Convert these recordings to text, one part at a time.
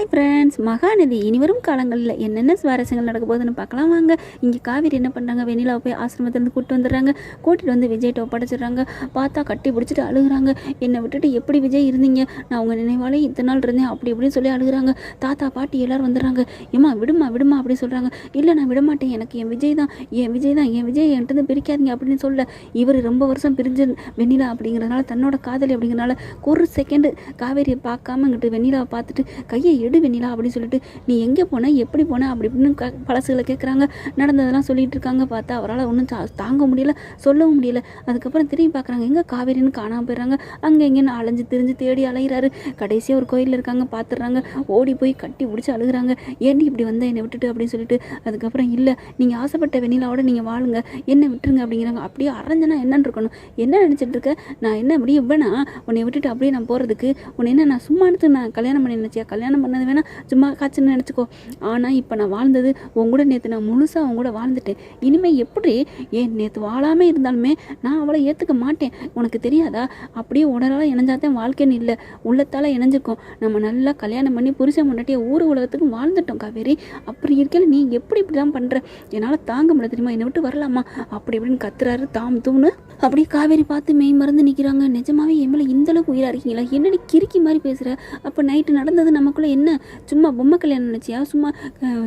Hi friends Mahanadi இனிவரும் காலங்களில் என்னென்ன சுவாரஸ்யங்கள் நடக்க போகுதுன்னு பார்க்கலாம். வாங்க. இங்கே காவேரி என்ன பண்ணுறாங்க வெண்ணிலாவை போய் ஆசிரமத்திலேருந்து கூப்பிட்டு வந்துடுறாங்க. கூட்டிகிட்டு வந்து விஜய்கிட்ட ஒப்படைச்சிடுறாங்க பார்த்தா கட்டி பிடிச்சிட்டு அழுகுறாங்க. என்னை விட்டுட்டு எப்படி விஜய் இருந்தீங்க? நான் உங்கள் நினைவாலே இத்தனை நாள் இருந்தேன். அப்படி இப்படின்னு சொல்லி அழுகுறாங்க. தாத்தா பாட்டி எல்லோரும் வந்துடுறாங்க. ஏம்மா விடுமா விடுமா அப்படி சொல்கிறாங்க இல்லை நான் விடமாட்டேன். எனக்கு என் விஜய் தான். என் விஜய் தான். என் விஜய் என்கிட்ட பிரிக்காதீங்க அப்படின்னு சொல்ல இவர் ரொம்ப வருஷம் பிரிஞ்சு வெண்ணிலா அப்படிங்கிறதுனால தன்னோட காதலி அப்படிங்கிறனால ஒரு செகண்டு காவேரியை பார்க்காம இங்கிட்டு வெண்ணிலாவை பார்த்துட்டு கையை விடு வெண்ணிலா அப்படின்னு சொல்லிட்டு நீ எங்கே போன? எப்படி போன? அப்படி இப்படின்னு க பழசுகளை கேட்குறாங்க நடந்ததெல்லாம் சொல்லிட்டு இருக்காங்க. பார்த்தா அவரால் ஒன்றும் தாங்க முடியல சொல்லவும் முடியல. அதுக்கப்புறம் திரும்பி பார்க்குறாங்க எங்கே காவேரின்னு காணாமல் போயிடுறாங்க. அங்கே எங்கேன்னு அலைஞ்சு திரிஞ்சு தேடி அலைகிறாரு கடைசியாக ஒரு கோயிலில் இருக்காங்க. பார்த்துடுறாங்க ஓடி போய் கட்டி பிடிச்சி அழுகுறாங்க. ஏண்டி இப்படி வந்த? என்னை விட்டுட்டு? அப்படின்னு சொல்லிட்டு அதுக்கப்புறம் இல்லை நீங்கள் ஆசைப்பட்ட வெண்ணிலாவோட நீங்கள் வாழுங்க. என்ன விட்டுருங்க? அப்படிங்கிறாங்க. அப்படியே அரைஞ்சனா என்னன்னு இருக்கணும். என்ன நினச்சிட்டு இருக்க? நான் என்ன அப்படி இவ்வளோ உன்னை விட்டுட்டு அப்படியே நான் போகிறதுக்கு உன்னை என்ன நான் சும்மா எடுத்து நான் கல்யாணம் பண்ணி நினச்சியா கல்யாணம் பண்ண பண்ணது வேணால் சும்மா காய்ச்சல்னு நினச்சிக்கோ. ஆனால் இப்போ நான் வாழ்ந்தது உன் கூட நேற்று நான் முழுசாக அவங்க கூட வாழ்ந்துட்டேன். இனிமேல் எப்படி? ஏன் நேற்று வாழாமல் இருந்தாலுமே நான் அவளை ஏற்றுக்க மாட்டேன். உனக்கு தெரியாதா? அப்படியே உடலால் இணைஞ்சாதான் வாழ்க்கைன்னு இல்லை. உள்ளத்தால் இணைஞ்சிருக்கோம். நம்ம நல்லா கல்யாணம் பண்ணி புருஷன் முன்னாடியே ஊர் உலகத்துக்கும் வாழ்ந்துட்டோம் காவேரி. அப்படி இருக்கையில் நீ எப்படி இப்படிலாம் பண்ணுற என்னால் தாங்க முடியல தெரியுமா? என்னை விட்டு வரலாமா? அப்படி இப்படின்னு கத்துறாரு தாம் தூணு. அப்படியே காவேரி பார்த்து மெய் மறந்து நிற்கிறாங்க நிஜமாவே என் மேலே இந்தளவுக்கு உயிராக இருக்கீங்களா? என்னடி கிறுக்கி மாதிரி பேசுகிற அப்போ நைட்டு நடந்தது நமக்குள்ளே என்ன சும்மா பொம்மை கல்யாணம் நினச்சியா? சும்மா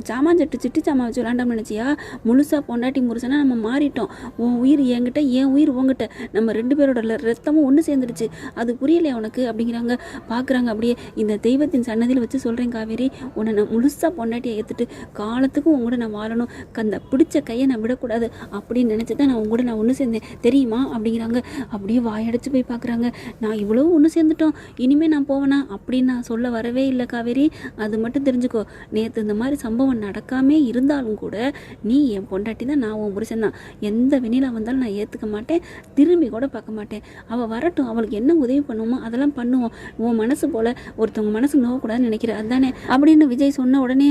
சாமான் சட்டு சிட்டு சாமான் வச்சு விளாண்டாம நினச்சியா? முழுசாக பொண்டாட்டி முருசனா நம்ம மாறிட்டோம். உன் உயிர் என்கிட்ட என் உயிர் உங்ககிட்ட நம்ம ரெண்டு பேரோட ரத்தமும் ஒன்று சேர்ந்துடுச்சு. அது புரியலையா உனக்கு? அப்படிங்கிறாங்க. பார்க்குறாங்க அப்படியே. இந்த தெய்வத்தின் சன்னதியில் வச்சு சொல்கிறேன் காவேரி உன்னை நான் முழுசாக பொண்டாட்டியை ஏற்றுட்டு காலத்துக்கும் உங்கள்கூட நான் வாழணும். அந்த பிடிச்ச கையை நான் விடக்கூடாது. அப்படின்னு நினச்சி தான் நான் உங்கள்கூட நான் ஒன்று சேர்ந்தேன். தெரியுமா? அப்படிங்கிறாங்க. அப்படியே வாயடைச்சு போய் பார்க்குறாங்க நான் இவ்வளோ ஒன்று சேர்ந்துட்டோம். இனிமேல் நான் போவேனா? அப்படின்னு நான் சொல்ல வரவே இல்லை காவேரி. அது மட்டும் தெரிஞ்சுக்கோ. நேற்று இந்த மாதிரி சம்பவம் நடக்காமே இருந்தாலும் கூட நீ என் பொண்டாட்டி தான் நான் உன் புருஷன் தான். எந்த வெண்ணிலா வந்தாலும் நான் ஏற்றுக்க மாட்டேன் திரும்பி கூட பார்க்க மாட்டேன். அவள் வரட்டும் அவளுக்கு என்ன உதவி பண்ணுமோ அதெல்லாம் பண்ணுவோம். உன் மனசு போல் ஒருத்தவங்க மனசு நோவக்கூடாதுன்னு நினைக்கிறேன். அதுதானே. அப்படின்னு விஜய் சொன்ன உடனே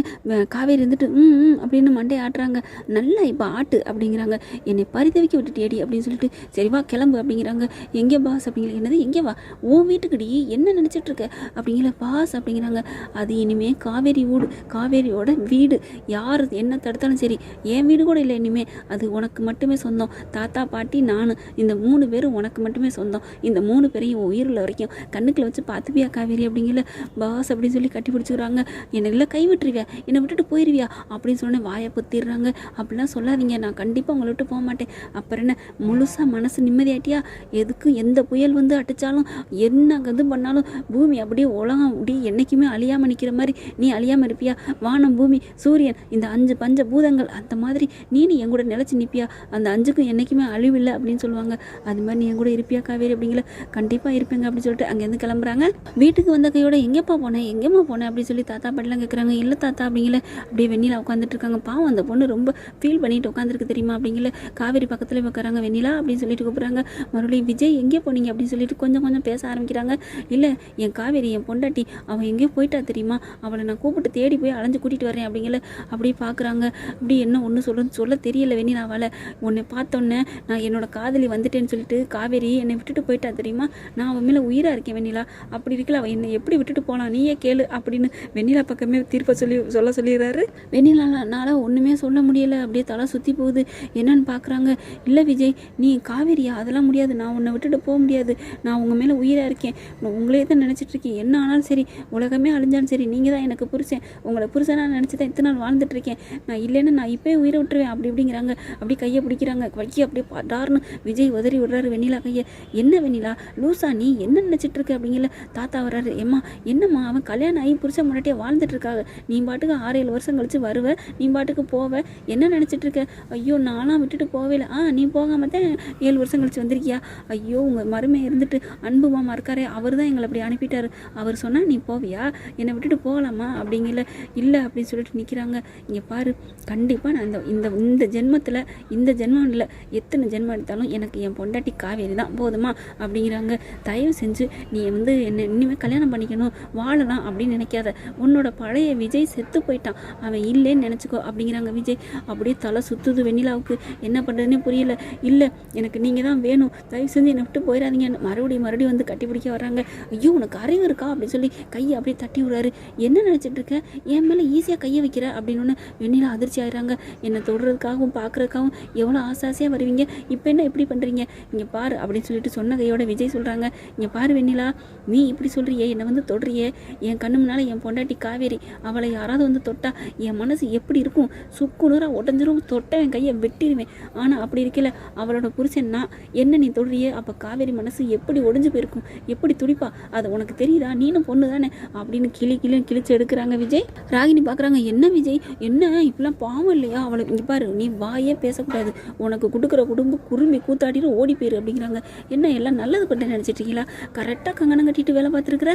காவேரி இருந்துட்டு ம் ம் அப்படின்னு மண்டே ஆட்டுறாங்க. நல்லா இப்போ ஆட்டு அப்படிங்கிறாங்க. என்னை பரிதவிக்க விட்டுட்டேடி அப்படின்னு சொல்லிட்டு சரி வா கிளம்பு அப்படிங்கிறாங்க. எங்கே பாஸ்? அப்படிங்கிற என்னது எங்கே வா. உன் வீட்டுக்குடி என்ன நினச்சிட்ருக்க அப்படிங்கிற பாஸ் அப்படிங்கிறாங்க. அது இனிமே காவேரி வீடு காவேரியோட வீடு. யார் என்ன தடுத்தாலும் சரி என் வீடு கூட இல்லை இனிமே. அது உனக்கு மட்டுமே சொந்தம். தாத்தா பாட்டி நான். இந்த மூணு பேரும் உனக்கு மட்டுமே சொந்தம். இந்த மூணு பேரையும் உயிருள்ள வரைக்கும் கண்ணுக்குள்ள வச்சு பார்த்துப்பியா காவேரி அப்படிங்கிற பாஸ் அப்படின்னு சொல்லி கட்டி பிடிச்சிக்கிறாங்க என்னை இல்லை கை விட்டுருவியா என்னை விட்டுட்டு போயிருவியா? அப்படின்னு சொன்னே வாயை பொத்திடுறாங்க. அப்படிலாம் சொல்லாதீங்க. நான் கண்டிப்பாக உங்களை விட்டு போக மாட்டேன். அப்புறம் என்ன? முழுசாக மனசு நிம்மதியாட்டியா? எதுக்கும் எந்த புயல் வந்து அடித்தாலும் என்ன இது பண்ணாலும் பூமி அப்படியே உலகம் அப்படியே என்றைக்குமே அழியாமல் நிற்கிற மாதிரி நீ அழியாமல் இருப்பியா? வானம் பூமி சூரியன் இந்த அஞ்சு பஞ்ச பூதங்கள் அந்த மாதிரி நீ நீ என் கூட நிலச்சி நிற்பியா அந்த அஞ்சுக்கும் என்றைக்குமே அழிவில்லை அப்படின்னு சொல்லுவாங்க. அது மாதிரி நீ என் கூட இருப்பியா காவேரி அப்படிங்கிற கண்டிப்பாக இருப்பேங்க அப்படின்னு சொல்லிட்டு அங்கேருந்து கிளம்புறாங்க. வீட்டுக்கு வந்த கையோட எங்கேப்பா போனேன் எங்கேம்மா போனேன் அப்படின்னு சொல்லி தாத்தா பாட்டிலாம் கேட்குறாங்க இல்லை தாத்தா அப்படிங்கிற அப்படியே வெண்ணிலா உட்காந்துட்டு இருக்காங்க. பாவம் அந்த பொண்ணு ரொம்ப ஃபீல் பண்ணிட்டு உட்காந்துருக்கு தெரியுமா அப்படிங்கிற காவேரி பக்கத்தில் உட்காராங்க வெண்ணிலா அப்படின்னு சொல்லிட்டு கூப்பிட்றாங்க. மறுபடியும் விஜய் எங்கே போனீங்க? அப்படின்னு சொல்லிட்டு கொஞ்சம் கொஞ்சம் பேச ஆரம்பிக்கிறாங்க. இல்லை என் காவேரி என் பொண்டாட்டி அவன் எங்கேயோ போயிட்டா தெரியும்? அவளை நான் கூப்பிட்டு தேடி போய் அலைஞ்சு கூட்டிகிட்டு வரேன் அப்படிங்கிற அப்படியே பார்க்குறாங்க அப்படி என்ன ஒன்று சொல்ல சொல்ல தெரியல வெண்ணிலாவால் உன்னை பார்த்தோன்னே நான் என்னோட காதலி வந்துட்டேன்னு சொல்லிட்டு காவேரி என்னை விட்டுட்டு போயிட்டா தெரியுமா? நான் அவன் மேலே உயிராக இருக்கேன் வெண்ணிலா. அப்படி இருக்கல அவன் என்னை எப்படி விட்டுட்டு போகலாம் நீயே கேளு அப்படின்னு வெண்ணிலா பக்கமே தீர்ப்பை சொல்லி சொல்ல சொல்லிடுறாரு. வெண்ணிலானால ஒன்றுமே சொல்ல முடியல. அப்படியே தலை சுற்றி போகுது. என்னன்னு பார்க்குறாங்க இல்லை விஜய் நீ காவேரியா அதெல்லாம் முடியாது. நான் உன்னை விட்டுட்டு போக முடியாது. நான் உங்கள் மேலே உயிராக இருக்கேன். உங்களே தான் நினச்சிட்டு இருக்கேன். என்ன ஆனாலும் சரி உலகமே அழிஞ்சாலும் சரி நீங்கள் தான் எனக்கு புருஷன். உங்களை புருஷனாக நினச்சி தான் இத்தனை நாள் வாழ்ந்துட்டு இருக்கேன் நான் இல்லைன்னு நான் இப்போயே உயிரை விட்டுருவேன். அப்படி இப்படிங்கிறாங்க. அப்படி கையை பிடிக்கிறாங்க. வைக்கி அப்படியே படார்னு விஜய் உதறி விடுறாரு வெண்ணிலா கையை. என்ன வெண்ணிலா? லூசா நீ? என்ன நினச்சிட்டு இருக்க அப்படிங்கல தாத்தா வர்றாரு. ஏம்மா என்னம்மா? அவன் கல்யாணம் ஆகி புருஷன் முன்னாடியே வாழ்ந்துட்டு இருக்காங்க நீ பாட்டுக்கு ஆறு ஏழு வருஷம் கழிச்சு வருவ. நீ பாட்டுக்கு போவ. என்ன நினச்சிட்டு இருக்க ஐயோ நான்லாம் விட்டுட்டு போவே இல்லை. ஆ நீ போகாம தான் ஏழு வருஷம் கழிச்சு வந்திருக்கியா? ஐயோ உங்கள் மருமை இருந்துட்டு அன்பு மாமா இருக்காரே அவர் தான் எங்களை அப்படி அனுப்பிட்டாரு. அவர் சொன்னால் நீ போவியா? என்னை விட்டுட்டு போகலாமா? அப்படிங்கல இல்லை அப்படின்னு சொல்லிட்டு நிற்கிறாங்க இங்கே பாரு கண்டிப்பாக நான் இந்த இந்த இந்த ஜென்மத்தில் இந்த ஜென்மம் இல்லை எத்தனை ஜென்மம் எடுத்தாலும் எனக்கு என் பொண்டாட்டி காவேரி தான் போதுமா? அப்படிங்கிறாங்க. தயவு செஞ்சு நீ வந்து என்னை இனிமேல் கல்யாணம் பண்ணிக்கணும் வாழலாம் அப்படின்னு நினைக்காத. உன்னோட பழைய விஜய் செத்து போயிட்டான். அவன் இல்லைன்னு நினச்சிக்கோ அப்படிங்கிறாங்க விஜய். அப்படியே தலை சுற்றுது வெண்ணிலாவுக்கு. என்ன பண்ணுறதுனே புரியல. இல்லை எனக்கு நீங்கள் தான் வேணும். தயவு செஞ்சு என்னை விட்டு போயிடாதீங்கன்னு மறுபடியும் மறுபடியும் வந்து கட்டிப்பிடிக்க வர்றாங்க. ஐயோ உனக்கு அறிவு இருக்கா? அப்படின்னு சொல்லி கையை அப்படியே தட்டி விடுறாரு. என்ன நினச்சிட்டு இருக்க? என் மேலே ஈஸியாக கையை வைக்கிற? அப்படின்னு வெண்ணிலா அதிர்ச்சி ஆயிடுறாங்க. என்னை தொடுறதுக்காகவும் பார்க்குறதுக்காகவும் எவ்வளோ ஆசை ஆசையாக வருவீங்க? இப்போ என்ன இப்படி பண்ணுறீங்க இங்கே பாரு அப்படின்னு சொல்லிட்டு சொன்ன கையோட விஜய் சொல்கிறாங்க இங்கே பாரு வெண்ணிலா நீ இப்படி சொல்கிறியே என்னை வந்து தொடுறியே. என் கண்ணு முன்னால் என் பொண்டாட்டி காவேரி அவளை யாராவது வந்து தொட்டா என் மனசு எப்படி இருக்கும்? சுக்குநூறாக உடஞ்சிரும் தொட்ட என் கையை வெட்டிடுவேன் ஆனால் அப்படி இருக்கல அவளோட புருஷன் நான். என்ன நீ தொடுறியே? அப்போ காவேரி மனசு எப்படி ஒடிஞ்சு போயிருக்கும்? எப்படி துடிப்பா? அது உனக்கு தெரியுதா? நீனும் பொண்ணு தானே அப்படின்னு கிளி கிளின்னு கிழிச்சு எடுக்கிறாங்க விஜய். ராகினி பார்க்குறாங்க என்ன விஜய்? என்ன? இப்படிலாம் பாவம் இல்லையா? அவளை இங்கே பாரு நீ வாயே பேசக்கூடாது. உனக்கு கொடுக்குற குடும்பம் குருமி கூத்தாடிட்டு ஓடி போயிரு அப்படிங்கிறாங்க. என்ன எல்லாம் நல்லது பண்ண நினச்சிட்ருக்கீங்களா கரெக்டாக கங்கணம் கட்டிட்டு வேலை பார்த்துருக்குற?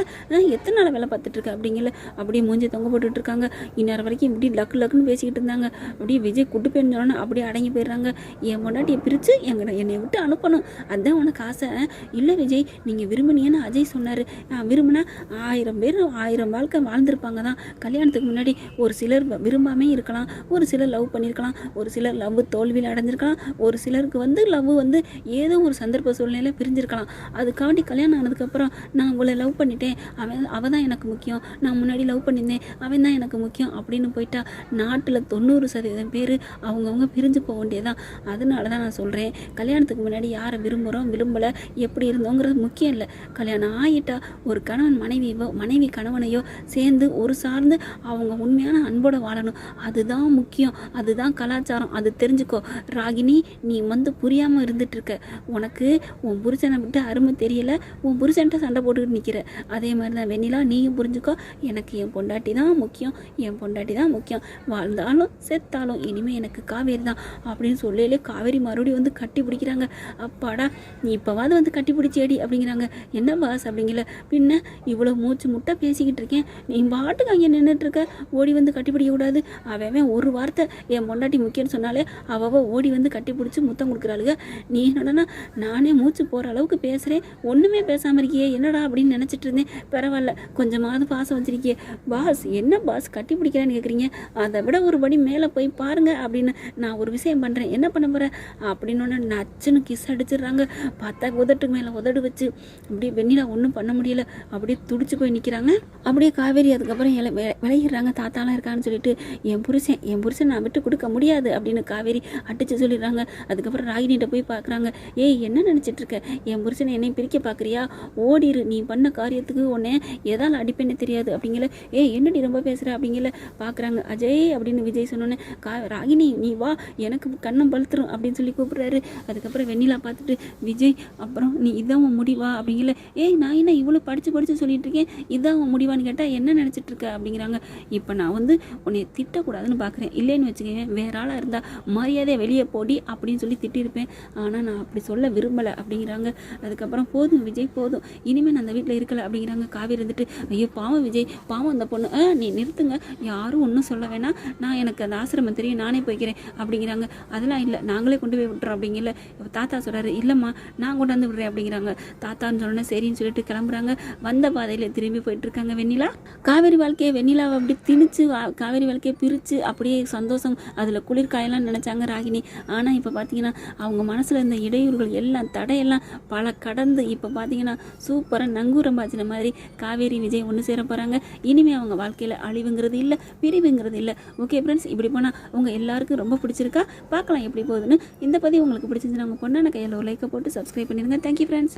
எத்தனை நாள் வேலை பார்த்துட்டு அப்படிங்கல. அப்படியே மூஞ்சி தொங்க போட்டுட்டு இருக்காங்க. இந்நேரம் வரைக்கும் இப்படி லக்கு லக்குன்னு பேசிக்கிட்டு இருந்தாங்க. அப்படியே விஜய் குட்டு போயின்னு அப்படியே அடங்கி போயிடுறாங்க. என் முன்னாடியை பிரித்து எங்களை என்னை விட்டு அனுப்பணும். அதுதான் உனக்கு ஆசை. இல்லை விஜய் நீங்கள் விரும்பினீங்கன்னு அஜய் சொன்னார். நான் விரும்பினா ஆயிரம் பேர் ஆயிரம் வாழ்க்கை வாழ்ந்திருப்பாங்க தான் கல்யாணத்துக்கு முன்னாடி ஒரு சிலர் விரும்பாமே இருக்கலாம். ஒரு சிலர் லவ் பண்ணியிருக்கலாம் ஒரு சிலர் லவ் தோல்வியில் அடைஞ்சிருக்கலாம். ஒரு சிலருக்கு வந்து லவ் வந்து ஏதோ ஒரு சந்தர்ப்ப சூழ்நிலையில் பிரிஞ்சிருக்கலாம். அதுக்காண்டி கல்யாணம் ஆனதுக்கப்புறம் நான் உங்களை லவ் பண்ணிட்டேன். அவன் அவள் தான் எனக்கு முக்கியம். நான் முன்னாடி லவ் பண்ணியிருந்தேன். அவன் தான் எனக்கு முக்கியம் அப்படின்னு போயிட்டா நாட்டில் தொண்ணூறு சதவீதம் பேர் அவங்கவுங்க பிரிஞ்சு போக வேண்டியதான் அதனால தான் நான் சொல்கிறேன் கல்யாணத்துக்கு முன்னாடி யாரை விரும்புகிறோம் விரும்பலை எப்படி இருந்தோங்கிறது முக்கியம் இல்லை. கல்யாணம் ஆகிட்டா ஒரு கணவன் மனைவியோ மனைவி கணவனையோ சேர்ந்து ஒரு சார்ந்து அவங்க உண்மையான அன்போட வாழணும். அதுதான் முக்கியம். அதுதான் கலாச்சாரம். அது தெரிஞ்சுக்கோ. ராகினி நீ வந்து புரியாமல் இருந்துட்டுருக்க. உனக்கு உன் புருஷனை விட்டு அருமை தெரியல. உன் புருஷன்ட்ட சண்டை போட்டுக்கிட்டு நிற்கிற அதே மாதிரி தான் வெண்ணிலா நீயும் புரிஞ்சுக்கோ. எனக்கு என் பொண்டாட்டி தான் முக்கியம். என் பொண்டாட்டி தான் முக்கியம். வாழ்ந்தாலும் செத்தாலும் இனிமேல் எனக்கு காவேரி தான் அப்படின்னு சொல்லலே காவேரி மறுபடியும் வந்து கட்டி பிடிக்கிறாங்க. அப்பாடா நீ இப்போவாது வந்து கட்டி பிடிச்சேடி அப்படிங்கிறாங்க. என்ன பாஸ் அப்படிங்கல பின்ன இவ்வளோ மூச்சு முட்டை பேசிக்கிட்டு இருக்கேன். நீ பாட்டுக்கு அங்கே நின்றுட்டுருக்க ஓடி வந்து கட்டிப்பிடிக்க கூடாது. அவன் ஒரு வார்த்தை என் பொண்டாட்டி முக்கியம்னு சொன்னாலே அவள் ஓடி வந்து கட்டி பிடிச்சி முத்தம் கொடுக்குறாளுங்க நீ என்னடனா நானே மூச்சு போகிற அளவுக்கு பேசுகிறேன் ஒன்றுமே பேசாமல் இருக்கியே. என்னடா அப்படின்னு நினச்சிட்டு இருந்தேன் பரவாயில்ல கொஞ்சமாவது பாசம் வச்சிருக்கியே. பாஸ் என்ன பாஸ் கட்டி பிடிக்கிறேன்னு கேட்குறீங்க அதை விட ஒரு படி மேலே போய் பாருங்க அப்படின்னு நான் ஒரு விஷயம் பண்ணுறேன் என்ன பண்ண போகிறேன் அப்படின்னு ஒன்று நச்சுன்னு கிஸ் அடிச்சிடுறாங்க. பார்த்தா உதட்டுக்கு மேலே உதடு வச்சு அப்படியே வெண்ணிலா ஒன்றும் பண்ண முடியல. அப்படியே துடிச்சு போய் நிற்கிறாங்க அப்படியே காவேரி அதுக்கப்புறம் இல- விளையிடுறாங்க. தாத்தாலாம் இருக்கான்னு சொல்லிட்டு என் புருஷன் என் புருஷன் நான் விட்டு கொடுக்க முடியாது அப்படின்னு காவேரி அடிச்சு சொல்லிடுறாங்க. அதுக்கப்புறம் ராகினிகிட்ட போய் பார்க்குறாங்க ஏய் என்ன நினச்சிட்டு இருக்க என் புருஷனை என்னை பிரிக்க பார்க்குறியா ஓடிரு நீ பண்ண காரியத்துக்கு உன்னே எதால் அடிப்பேன்னு தெரியாது அப்படிங்கல ஏய் என்னடி ரொம்ப பேசுகிற அப்படிங்கல பார்க்குறாங்க அஜய் அப்படின்னு விஜய் சொன்னோன்னே கா ராகினி நீ வா எனக்கு கண்ணம் பழுத்துரும் அப்படின்னு சொல்லி கூப்பிடுறாரு. அதுக்கப்புறம் வெண்ணிலா பார்த்துட்டு விஜய் அப்புறம் நீ இதான் உன் முடிவா? அப்படிங்கல ஏய் நான் என்ன இவ்வளோ படித்து படித்து சொல்லிட்டு இருக்கேன் இதான் உன் முடிவான்னு கேட்டால் என்ன நினச்சிட்டு இருக்க அப்படிங்கிறாங்க. இப்போ நான் வந்து உன்னை திட்டக்கூடாதுன்னு பார்க்குறேன் இல்லைன்னு வச்சுக்கோங்க வேற ஆளாக இருந்தால் மரியாதையை வெளியே போடி அப்படின்னு சொல்லி திட்டிருப்பேன் ஆனால் நான் அப்படி சொல்ல விரும்பலை அப்படிங்கிறாங்க. அதுக்கப்புறம் போதும் விஜய் போதும். இனிமேல் நான் அந்த வீட்டில் இருக்கலை அப்படிங்கிறாங்க. காவி இருந்துட்டு ஐயோ பாவம் விஜய் பாவம் அந்த பொண்ணு. ஆ நீ நிறுத்துங்க. யாரும் ஒன்றும் சொல்ல வேணாம். நான் எனக்கு அந்த ஆசிரமம் தெரியும். நானே போய்க்கிறேன் அப்படிங்கிறாங்க. அதெல்லாம் இல்லை. நாங்களே கொண்டு போய் விட்டுறோம். அப்படிங்கல தாத்தா சொல்கிறாரு இல்லைம்மா நான் கொண்டாந்து விடுறேன். அப்படிங்கிறாங்க. தாத்தான்னு சொன்னேன் சரின்னு சொல்லிட்டு கிளம்புறாங்க. வந்த பாதையில் திரும்பி போயிட்டுருக்காங்க வெண்ணிலா. காவேரி வாழ்க்கையை வெண்ணிலாவை அப்படி திணிச்சு வா- காவேரி வாழ்க்கையை பிரித்து அப்படியே சந்தோஷம் அதில் குளிர்காயெல்லாம் நினச்சாங்க ராகினி. ஆனால் இப்போ பார்த்தீங்கன்னா அவங்க மனசில் இருந்த இடையூறுகள் எல்லாம் தடையெல்லாம் பல கடந்து இப்போ பார்த்தீங்கன்னா சூப்பராக நங்கூரம் பாய்ச்சின மாதிரி காவேரி விஜய் ஒன்று சேர போகிறாங்க இனிமே அவங்க வாழ்க்கையில் அழிவுங்கிறது இல்லை பிரிவுங்கிறது இல்லை. ஓகே ஃப்ரெண்ட்ஸ் இப்படி போனால் உங்கள் எல்லாருக்கும் ரொம்ப பிடிச்சிருக்கா? பார்க்கலாம் எப்படி போகுதுன்னு. இந்த பதிவு உங்களுக்கு பிடிச்சிருந்துச்சுன்னா உங்கள் பொண்ணான கையில் ஒரு லைக்கை போட்டு சப்ஸ்கிரைப் பண்ணிடுங்க. Thank you friends